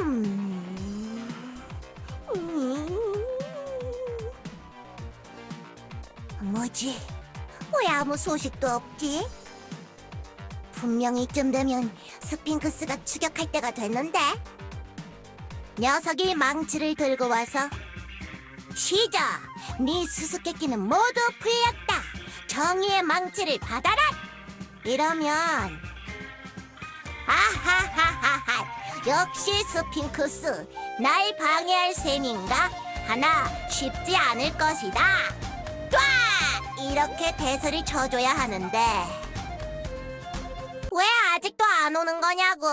음. 음. 뭐지? 왜 아무 소식도 없지? 분명히 이쯤 되면 스핑크스가 추격할 때가 됐는데 녀석이 망치를 들고 와서 시작! 네 수수께끼는 모두 풀렸다! 정의의 망치를 받아라! 이러면 아하하하하 역시 스핑크스 날 방해할 셈인가? 하나 쉽지 않을 것이다 쏴! 이렇게 대사를 쳐줘야 하는데 왜 아직도 안 오는 거냐고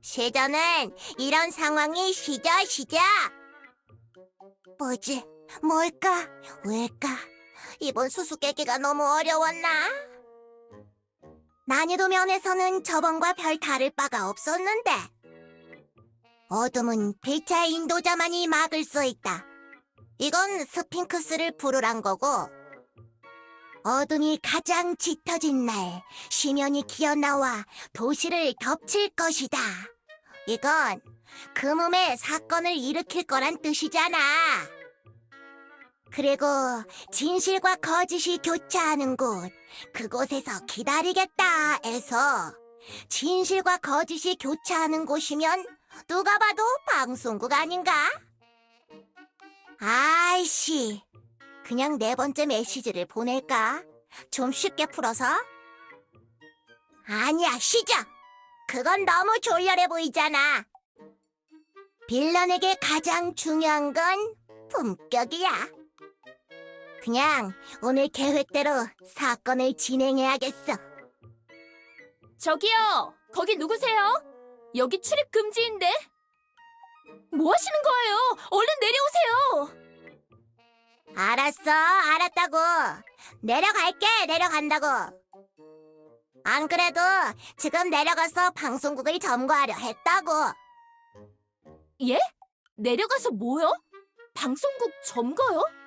시저는 이런 상황이 시저 시저 뭐지? 뭘까? 왜일까? 이번 수수께끼가 너무 어려웠나? 난이도 면에서는 저번과 별 다를 바가 없었는데 어둠은 빛의 인도자만이 막을 수 있다. 이건 스핑크스를 부르란 거고 어둠이 가장 짙어진 날 심연이 기어나와 도시를 덮칠 것이다. 이건 금음의 사건을 일으킬 거란 뜻이잖아. 그리고 진실과 거짓이 교차하는 곳, 그곳에서 기다리겠다 해서 진실과 거짓이 교차하는 곳이면 누가 봐도 방송국 아닌가? 아이씨, 그냥 네 번째 메시지를 보낼까? 좀 쉽게 풀어서? 아니야, 시작! 그건 너무 졸렬해 보이잖아. 빌런에게 가장 중요한 건 품격이야. 그냥 오늘 계획대로 사건을 진행해야겠어. 저기요, 거기 누구세요? 여기 출입 금지인데? 뭐 하시는 거예요? 얼른 내려오세요! 알았어, 알았다고. 내려갈게, 내려간다고. 안 그래도 지금 내려가서 방송국을 점거하려 했다고. 예? 내려가서 뭐요? 방송국 점거요?